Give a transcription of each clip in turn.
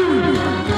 Oh.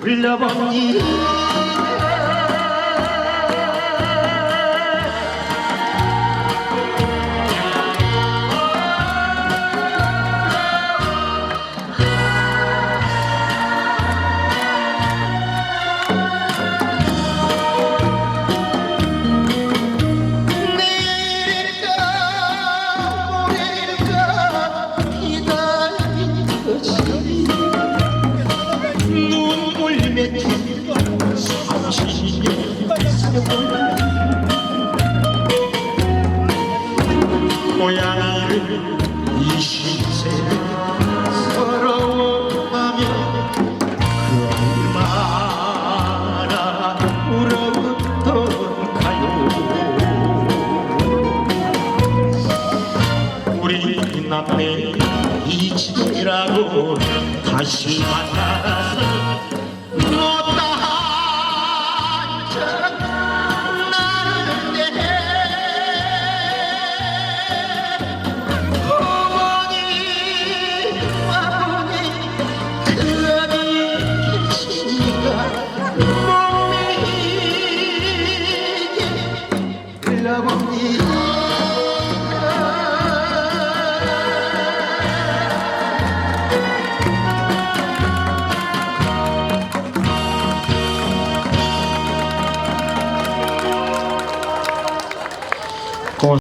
불러봅니다 고향을 이십세를 서러워하며 얼마나 울었던가요 우리 남매 이지라고 다시 만나서 梦里